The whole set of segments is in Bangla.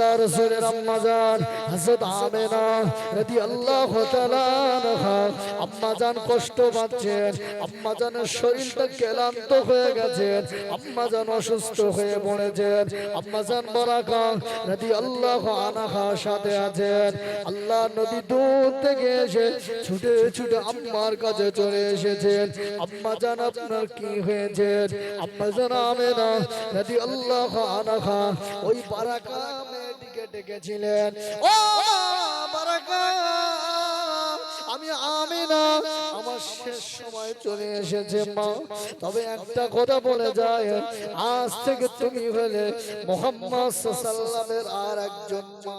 আল্লাহ রসুলের আম্মা যান হযরত আমেনা রাদিয়াল্লাহু তাআলা আনহা। আম্মা যান কষ্ট পাচ্ছেন আম্মা জানের শরীরটা ক্লান্ত হয়ে গেছেন আম্মা যান অসুস্থ হয়ে পড়েছেন আম্মা যান বরাকা রাদিয়াল্লাহু আনহা সাথে আছেন। আল্লাহ নবী দূর থেকে এসে ছুটে ছুটে আম্মার কাছে চলে এসেছেন। আম্মা জান আপনার কি হয়েছে? আম্মা জান আমেনা রাদিয়াল্লাহু আনহা, ওই বারাকা মেয়েটিকে ডেকেছিলেন ও বারাকা আমি আমিনা আমার শেষ সময় চলে এসেছে মা। তবে একটা কথা বলে যায় আজ থেকে তুমি হলে মোহাম্মদ সাল্লামের আর একজন মা।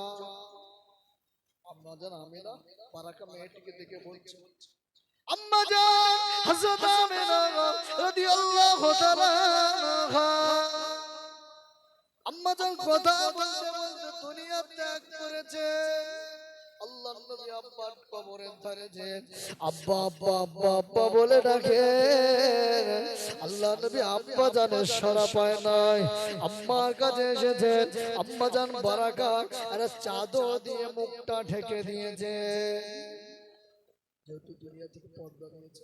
আম্মা আমিনা বারাকা মেয়েটিকে দেখে বলছে আম্মা জান হযরত আমিনা রাদিয়াল্লাহু তাআলা আনহা কথা বলতে বলতে দুনিয়া ত্যাগ করেছে। আল্লাহ নবী আব্বার কবরের ধারে যে আব্বা আব্বা আব্বা আব্বা বলে ডাকে। আল্লাহ নবী আব্বা জানের সরা পায় নাই। আম্মার কাছে এসেছেন আম্মা জান বারাকা আরে চাদর দিয়ে মুখটা ঢেকে দিয়েছে। যেহেতু দুনিয়া থেকে পর্দা দিয়েছে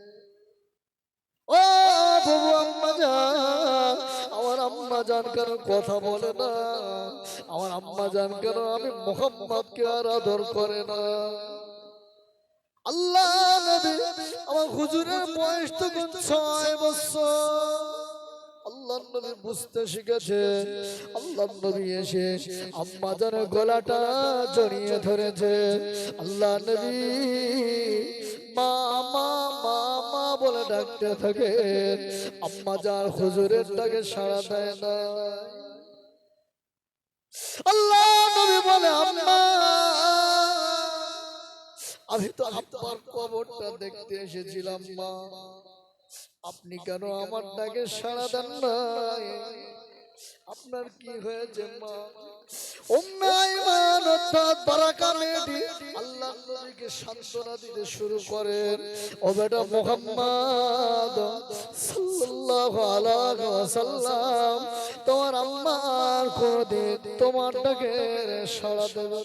জান কেন কথা বলে না। আমার আম্মা জান কেন আমি মোহাম্মদকে আর আদর করে না। আল্লাহ আমার হুজুরের বয়স তখন ছয় বছর। আল্লাহ নবী বুঝতে শিখেছে। আল্লাহ নবী এসে আম্মা জানের গলাটা জড়িয়ে ধরেছে। আল্লাহ নবী, মা মা বলে ডাকতে থাকে। আম্মা যার হুজুরের ডাকে সাড়া দেয় না। আল্লাহ নবী বলে, আম্মা, আমি তো আব্বার কবরটা দেখতে এসেছিলাম, মা। আপনি কেন আমার ডাকে সাড়া দেন না আপনার কি হয়েছে মা? আল্লাহ নবীকে সান্ত্বনা দিতে শুরু করেন। ও বেটা মুহাম্মদ সাল্লাল্লাহু তোমার আম্মার কোনদিন তোমার ডাকে সাড়া দেবে।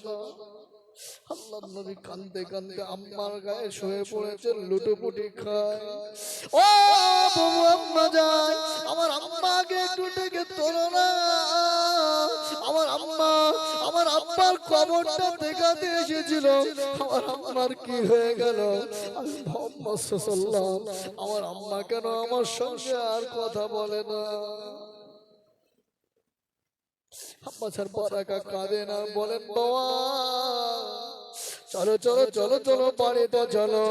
আল্লাহ নবী কান্দে কান্দে আম্মার গায়ে শুয়ে পড়েছে লুটোপুটি খায়। ও বাবু আম্মা যান আমার আম্মাকে একটু ডেকে তোলো না। আমার আম্মা আমার আব্বার কবরটা দেখাতে এসেছিল। আমার আম্মার কি হয়ে গেল? আমি আমার আম্মা কেন আমার সঙ্গে আর কথা বলে না? আম্মা ছাড় বারাকা কাঁদে না বলেন বাবা। চলো চলো চলো চলো বাড়িতে চলো।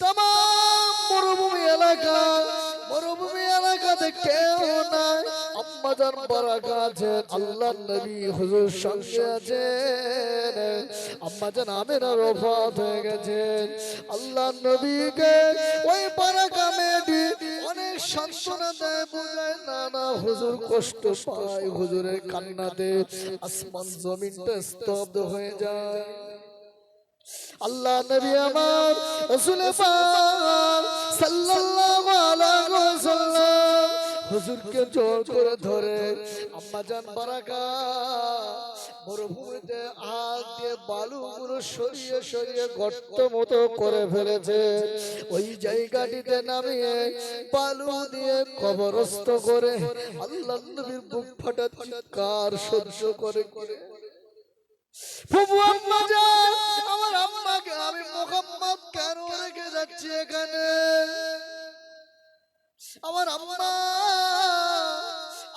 তাম মরুভূমি এলাকা মরুভূমি এলাকাতে কেউ নাই। আম্মাজান বারাকা আছেন আল্লাহ নবী হুজুর সঙ্গে আছেন আম্মা জান আমেনা রফাত হয়ে গেছেন আল্লাহ নবীকে ওই বারাকা মেয়েটি অনেক সান্ত্বনা দেয় বোঝায় না না, হুজুর কষ্ট পায়, হুজুরের কান্নাতে আসমান জমিনটা স্তব্ধ হয়ে যায়। আল্লাহ নবী আমার রসুল সাল্লাল্লাহু আলাইহি ওয়াসাল্লাম হুজুরকে জোর করে ধরে, আম্মা জান বারাকা, মরুভূমিতে হাত দিয়ে বালুগুলো সরিয়ে সরিয়ে গর্ত মতো করে ফেলেছে। ওই জায়গাটিতে নামিয়ে বালু দিয়ে কবরস্থ করে আল্লাহ নবীর বুক ফাটা চিৎকার সহ্য করে করে। প্রভু আম্মা যান আমার আম্মাকে আমি মোহাম্মদ কেন রেখে যাচ্ছি এখানে? আমার আম্মা,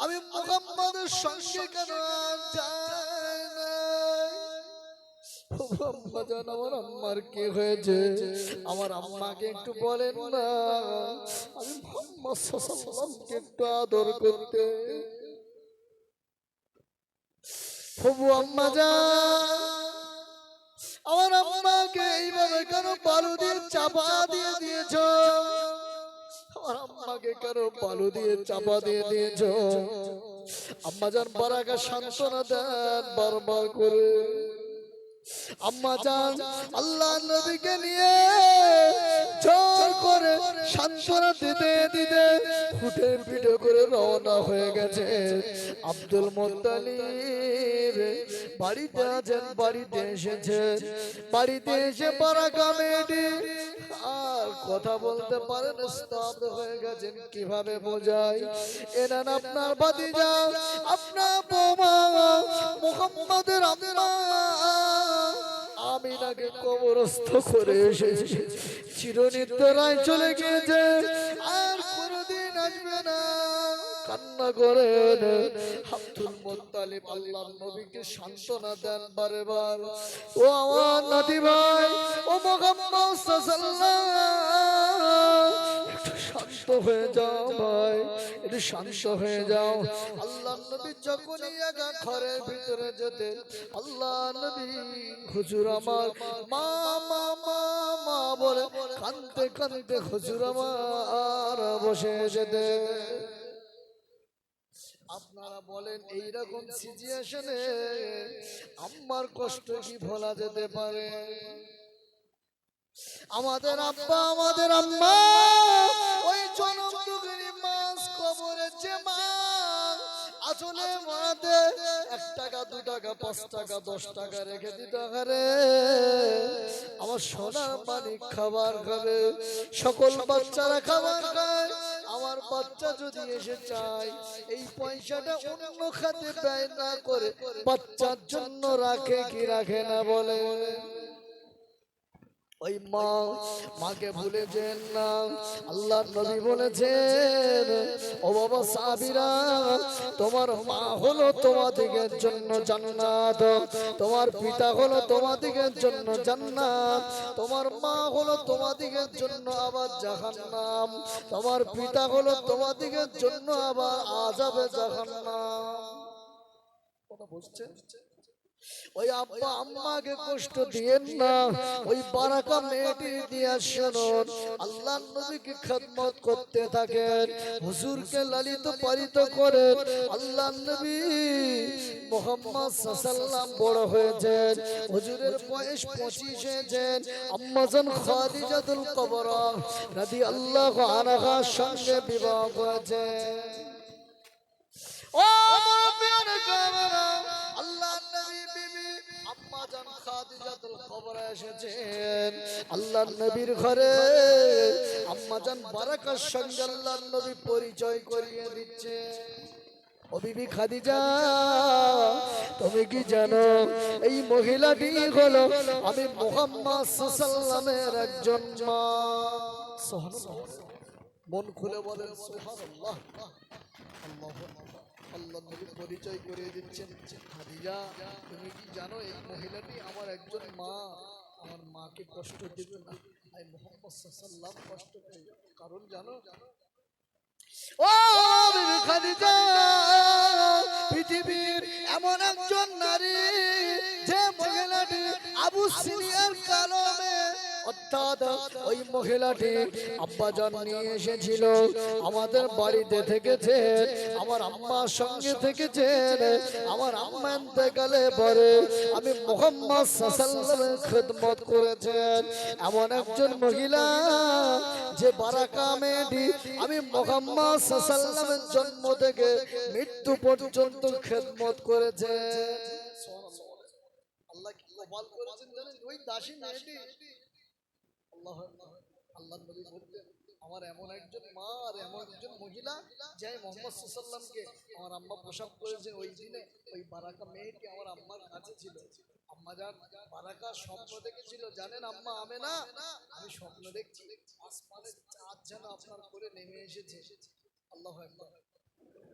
আমি মোহাম্মদের সঙ্গে কেন আমার আম্মার কি হয়েছে? আমার আম্মাকে একটু বলেন না। একটু আদর করতে। প্রভু আম্মা যান আমার আম্মাকে এইভাবে কেন বালু দিয়ে চাপা দিয়ে দিয়েছ? আম্মাকে কারও বালু দিয়ে চাপা দিয়ে দিয়েছ? আম্মা যান, বারাকা সান্ত্বনা দেন বারবার করে। আম্মা যান, আল্লাহ নবীকে নিয়ে জোর করে সান্ত্বনা দিতে দিতে ফুটে পিঠে করে রওনা হয়ে গেছে। আব্দুল মোত্তালিব বাড়িতে আছেন, বাড়িতে এসেছে। বাড়িতে এসে বারাকা মেয়েটি আর কথা বলতে পারেন, স্তব্ধ হয়ে গেছেন। কীভাবে বোঝাই? এনান আপনার বাদিজা আপনার বৌমা মোহাম্মদের আম্মা আমিনাকে কবরস্থ করে এসেছি। চিরনিত্যরায় চলে গিয়েছে। আর আসবে না কান্না করেন। আব্দুল মোত্তালিব আল্লাহর নবীকে সান্ত্বনা দেন বারে বার ও আমার নাতি ভাই, ও মোহাম্মদ শান্ত হয়ে যাও ভাই, একটু শান্ত হয়ে যাও। আল্লাহ নবী যখনই একা ঘরের ভিতরে যেতে আল্লাহ নবী হুজুর আমার মা মা মা মা বলে কানতে কানতে হুজুর আমার বসে যেতে। আপনারা বলেন, এইরকম সিচুয়েশনে আম্মার কষ্ট কি ভোলা যেতে পারে? আমাদের আব্বা, আমাদের আম্মা, ওই জনম মাছ কবরের যে মা, আসলে মাতে এক টাকা, দু টাকা, পাঁচ টাকা, দশ টাকা রেখে দিতে পারে। আমার সোনার মানিক খাবার খাবে, সকল বাচ্চারা খাবার খায় আমার বাচ্চা যদি এসে চায়, এই পয়সাটা অন্য খাতে ব্যয় না করে বাচ্চার জন্য রাখে কি রাখে না বলে? ওই মা মাকে ভুলেছেন না আল্লাহ নবী বলেছেন ও বাবা সাবিরা তোমার মা হলো তোমাদিগের জন্য জান্নাত তোমার পিতা হলো তোমাদিগের জন্য জান্নাত তোমার মা হলো তোমাদিগের জন্য আবার জাহান্নাম তোমার পিতা হলো তোমাদিগের জন্য আবার আজাবে জাহান্নাম। কথা বুঝছেন? ওই আব্বা আম্মাকে কষ্ট দিয়েন না। ওই বারাকা মেয়েটি দিয়া শুনুন। আল্লাহ নবীকে খেদমত করতে থাকেন। হুজুরকে লালিত পালিত করেন। আল্লাহ নবী মোহাম্মদ সাল্লাম বড় হয়েছেন। হুজুরের বয়স পঁচিশ হয়েছেন। আম্মাজান খাদিজাতুল কবরা রাদি আল্লাহ আনাহার সঙ্গে বিবাহ করেছেন। ও মুরব্বিয়ান কামেরা ঘরে পরিচয় করিয়ে খাদিজা, তুমি কি জানো, এই মহিলাটি হলো আমি মোহাম্মদ একজন মা। মন খুলে বলেন। আল্লাহ নবী পরিচয় করে দিচ্ছেন, খাদিজা, তুমি কি জানো এই মহিলাটি আমার একজন মা? আমার মাকে কষ্ট দেবে না। আই মোহাম্মদ সাল্লাম কষ্ট পেয়ে কারণ জানো, ও খাদিজা, পৃথিবীর এমন একজন নারী যে মহিলাটি আবু সিনিয়র কালমে ওই মহিলাটি আব্বাজান নিয়ে এসেছিল। আমাদের বাড়িতে থেকেছে, আমার আম্মার সঙ্গে থেকেছেন আমার আম্মা গেলে পরে আমি মোহাম্মদ খেদমত করেছেন এমন একজন মহিলা যে বারাকা মেয়েটি, আমি মোহাম্মদ সাল্লামের জন্ম থেকে মৃত্যু পর্যন্ত খেদমত করেছে। আল্লাহ করেছেন ওই দাসী মেয়েটি আল্লাহ আল্লাহ নবী আমার এমন একজন মা আর এমন একজন মহিলা মোহাম্মদ আমার আম্মা করেছে ওই দিনে ওই বারাকা মেয়েটি আমার আম্মার কাছে ছিল। আম্মা যান বারাকা স্বপ্ন দেখেছিল, জানেন আম্মা, আমে না, আমি স্বপ্ন দেখছি, আসমানের যেন আপনার করে নেমে এসেছে। আল্লাহ একবার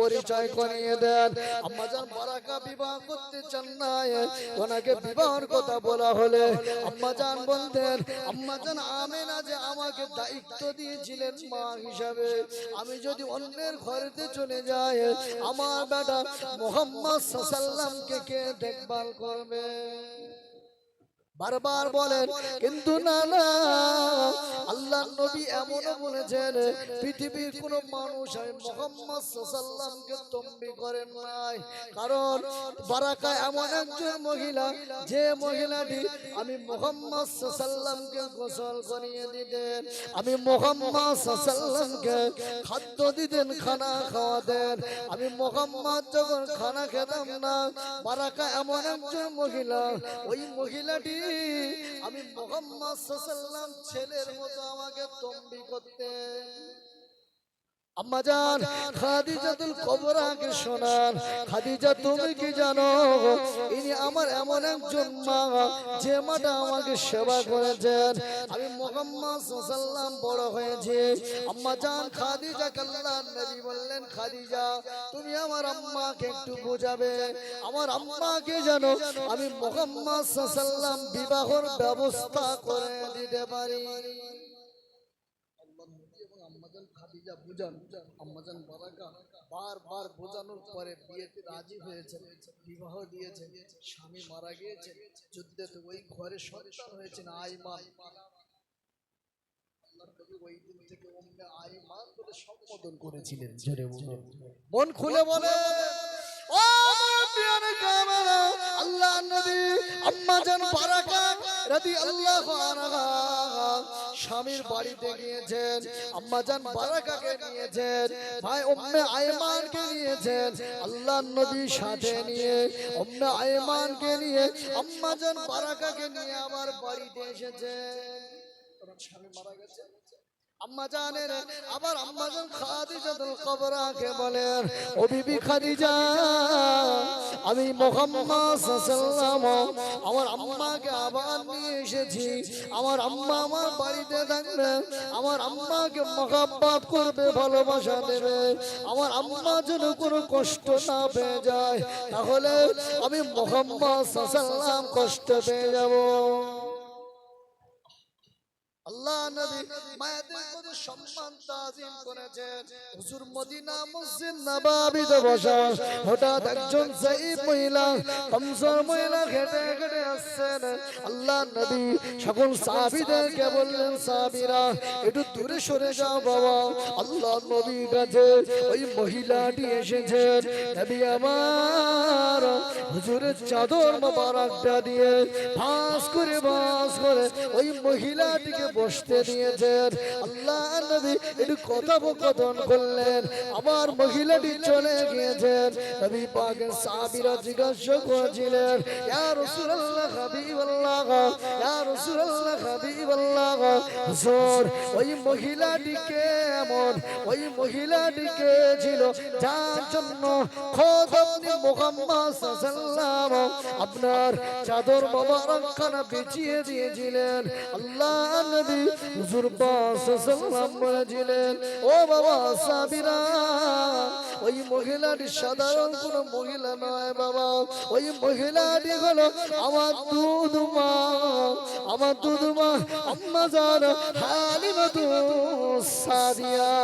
পরিচয় করিয়ে বিবাহ করতে ওনাকে কথা বলা হলে যে আমাকে দায়িত্ব দিয়েছিলেন মা হিসাবে, আমি যদি অন্যের ঘরেতে চলে যাই, আমার বেটা মোহাম্মদ সাল্লামকে কে দেখভাল করবে? বারবার বলেন কিন্তু না না আল্লাহ নবী এমন বলেছেন পৃথিবীর কোন মানুষ আমি মোহাম্মদ সাল্লামকে তম্বি করেন নাই। কারণ বারাকা এমন একজন মহিলা যে মহিলাটি আমি মোহাম্মদ সাল্লামকে গোসল করিয়ে দিতেন। আমি মোহাম্মদ সাল্লামকে খাদ্য দিতেন খানা খাওয়াতেন। আমি মোহাম্মদ যখন খানা খেতাম না বারাকা এমন একজন মহিলা ওই মহিলাটি আমি মোহাম্মদ ছেলের মতো আমাকে তম্বি করতেন। আম্মাজান খাদিজাতুল কবরাকে শোনান। খাদিজা, তুমি কি জানো, ইনি আমার এমন একজন মা, যে মাটা আমাকে সেবা করেছেন। আমি মোহাম্মদ বড় হয়েছে। আম্মাজান খাদিজা কাল্লাহ নবী বললেন, খাদিজা, তুমি আমার আম্মাকে একটু বোঝাবে। আমার আম্মাকে জানো আমি মোহাম্মদ সাল্লাম বিবাহর ব্যবস্থা করে দিতে পারি। খাদিজা বুঝান আম্মাজান বারাকা বারবার বোঝানোর পরে বিয়েতে রাজি হয়েছে, বিবাহ দিয়েছে, স্বামী মারা গিয়েছে, যুদ্ধে তো ওই ঘরে সন্তান ওই থেকে উম্মে আইমান জোরে মন খুলে বলে ও আল্লাহ নবী আম্মাজান বারাকা রাদিয়াল্লাহু আনহা। স্বামীর বাড়িতে গিয়েছেন আম্মাজান বারাকাকে নিয়েছেন, ভাই উম্মে আয়মানকে নিয়েছেন, আল্লাহ নবী সাথে নিয়ে, উম্মে আয়মানকে নিয়ে আম্মাজান বারাকাকে নিয়ে আমার বাড়িতে এসেছেন। স্বামী মারা গেছে? আম্মা জানেন আবার আম্মা জান খাদিজাতুল কবরাকে বলেন ও বিবি খাদিজা আমি মোহাম্মদ সাল্লাল্লাহু আমার আম্মাকে আবার নিয়ে এসেছি। আমার আম্মা আমার বাড়িতে থাকবে আমার আম্মাকে মহাব্বত করবে ভালোবাসা দেবে। আমার আম্মা যেন কোনো কষ্ট না পেয়ে যায়। তাহলে আমি মোহাম্মদ সাল্লাম কষ্ট পেয়ে যাব। আল্লাহ নবী সম্মান তাজিম করেছেন। হুজুর মদিনা মসজিদ বসা হঠাৎ একজন মহিলা মহিলা আসছেন। আল্লাহ নবী সকল বললেন একটু দূরে সরে যাও বাবা। আল্লাহ কাছে ওই মহিলাটি এসেছেন নবী আমার, হুজুরের চাদর মোবারকটা দিয়ে ভাস করে ভাস করে ওই মহিলাটিকে বসতে দিয়েছেন। আল্লাহ নবী একটু কথোপকথন করলেন। আমার মহিলাটি চলে গিয়েছেন। নবী পাকের জিজ্ঞাসা করেছিলেন, ইয়া রাসূলুল্লাহ ইয়া রাসূলুল্লাহ হুজুর, ওই মহিলাটিকে এমন? ওই মহিলাটিকে ছিল? যার জন্য খোদ আপনি মুহাম্মদ সাল্লাল্লাহু আপনার চাদর মোবারকখানা বিছিয়ে দিয়েছিলেন। আল্লাহ নবী হুজুর পাক সাল্লাম বলেছিলেন, ও বাবা সাবিরা ওই মহিলাটি সাধারণ কোনো মহিলা নয় বাবা। ওই মহিলাটি হলো আমার দুধ মা আমার দুধ মা আম্মা সাদিয়া।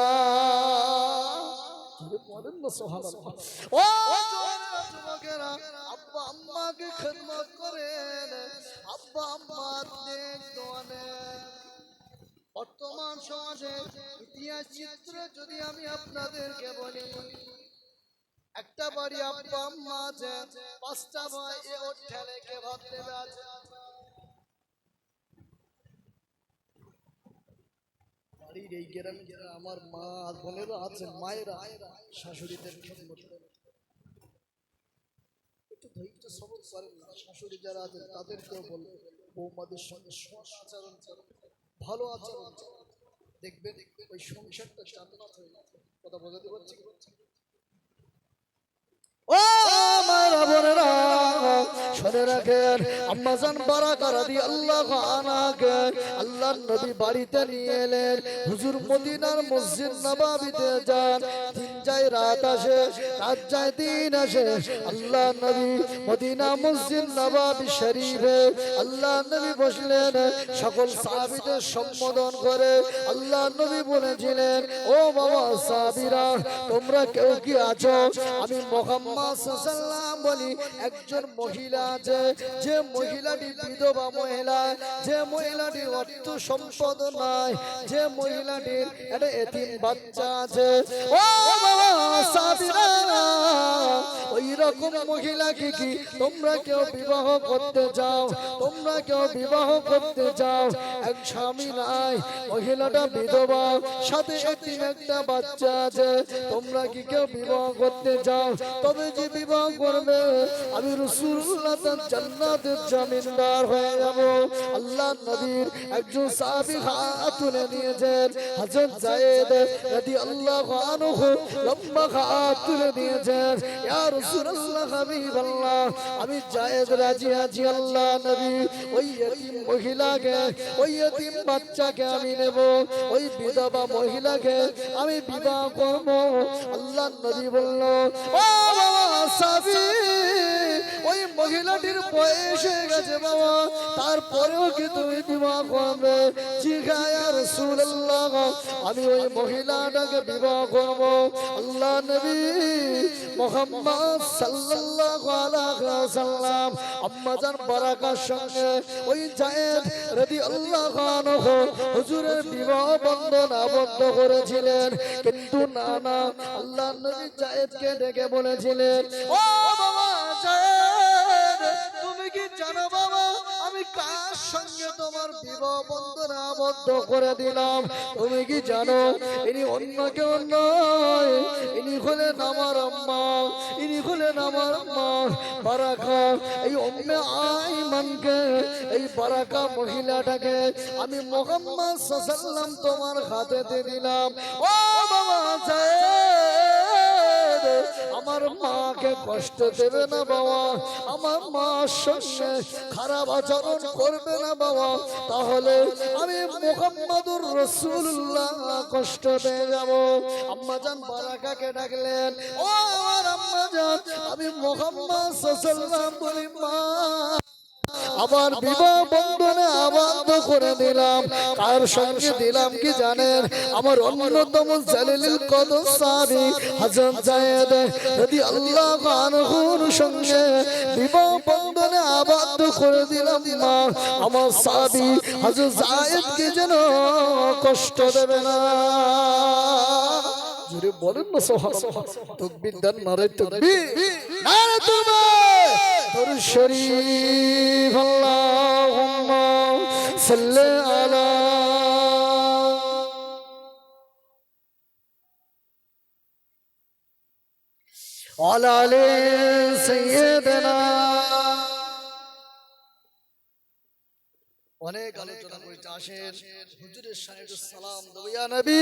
না সুবহানাল্লাহ। ও যুবকেরা, আব্বা আম্মাকে খেদমত করেন, আব্বা আম্মার নেক দোয়া। বর্তমান সমাজে ইতিহাস চিত্র যদি আমি আপনাদেরকে বলি, একটা বাড়ি আব্বা আম্মা আছে, পাঁচটা ভাই, এ ওর ঠেলে কে আছে বাড়ির এই গ্রামে আমার মা, বোনেরা আছেন মায়েরা, শাশুড়িদের খেদমত শাশুড়ি যারা আছেন, তাদেরকেও বলব বৌমাদের সঙ্গে সৎ আচরণ ভালো আচরণ। দেখবেন ওই সংসারটা জান্নাত হয়ে কথা বোঝাতে পারছি? ও আমার বোনেরা শুনে রাখেন। আম্মাজান নবী বাড়িতে নিয়ে এলেন। হুজুর মদিনার মসজিদ নবাবিতে যান। দিন যায় রাত আসে, রাত যায় দিন আসে। আল্লাহ নবী মদিনা মসজিদ নবাবি শরীফে আল্লাহ নবী বসলেন। সকল সাহাবীদের সম্বোধন করে আল্লাহ নবী বলেছিলেন, ও বাবা সাহাবীরা, তোমরা কেউ কি আছো? আমি মোহাম্মদ সাল্লাম বলি, একজন মহিলা আছে, যে মহিলাটি বিধবা মহিলা, যে মহিলাটির অর্থ সম্পদ নাই, যে মহিলাটির একটা এতিম বাচ্চা আছে। রকম মহিলাকে কি তোমরা কেউ বিবাহ করতে চাও? তোমরা কেউ বিবাহ করতে চাও? এক স্বামী নাই, মহিলাটা বিধবা, সাথে এতিম একটা বাচ্চা আছে। তোমরা কি কেউ বিবাহ করতে চাও? তবে যে বিবাহ করবে আমি রসুল্লাহ জান্নাতের জমিনদার হয়ে যাব। আল্লাহ নবীর একজন সাহাবী হাত তুলে নিয়েছেন। হযরত জায়েদ রাদিয়াল্লাহু আনহু লম্বা হাত তুলে দিয়েছেন ইয়া রাসূলুল্লাহ আমি আছি আল্লাহ নবী। ওই এতিম মহিলাকে, ওই বাচ্চাকে আমি নেব। ওই বিধবা মহিলাকে আমি বিবাহ করব। আল্লাহ নবী বলল, ও সাবি ওই মহিলাটির বয়স হয়ে গেছে বাবা। তারপরেও কি তুমি বিবাহ করবে জিগায়া রাসূলুল্লাহ, আমি ওই মহিলাটাকে বিবাহ করব। আল্লাহ নবী মোহাম্মদ সাল্লাল্লাহু আলাইহি ওয়াসাল্লাম আম্মাজান বারাকার সঙ্গে ওই জায়েদ রাদিয়াল্লাহু আনহু হুজুরের বিবাহ বন্ধন আবদ্ধ করেছিলেন। কিন্তু না না, আল্লাহ নবী জায়েদকে ডেকে বলেছিলেন, ও তুমি কি জানো বাবা, আমি কার সঙ্গে তোমার বিবাহ আবদ্ধ করে দিলাম? তুমি কি জানো, ইনি অন্য কেউ নয়, ইনি হলেন আমার ইনি হলেন আমার মা, বারাকা। এই অম্মে এই বারাকা মহিলাটাকে আমি মোহাম্মদ সাল্লাম তোমার হাতে দিলাম। ও বাবা জায়েদ আমার মাকে কষ্ট দেবে না বাবা। আমার মা সঙ্গে খারাপ আচরণ করবে না বাবা। তাহলে আমি মোহাম্মদুর রসুল্লাহ কষ্ট পেয়ে যাব। আম্মাজান বারাকাকে ডাকলেন, ও আমার আম্মা যান আমি মোহাম্মদ সাল্লাম বলি, মা আবার বিবাহ বন্ধনে আবদ্ধ করে দিলাম কার সঙ্গে দিলাম কি জানেন? আমার অন্যতম জালিলিল কদ সাবি হযরত জায়েদ যদি আল্লাহ আনহুর সঙ্গে বিবাহ বন্ধনে আবদ্ধ করে দিলাম মা। আমার সাবি হযরত জায়েদ কে যেন কষ্ট দেবে না। জুড়ে বলেন না সোহান। তকবীর দেন নারে তকবীর। নারে তুকবীর। দরুদ শরীফ, আল্লাহুম্মা সাল্লি আলা ওয়ালা আলি অনেক আলোচনা করেছে আসেন হুজুরের সাহেব সালাম দবিয়া নবী।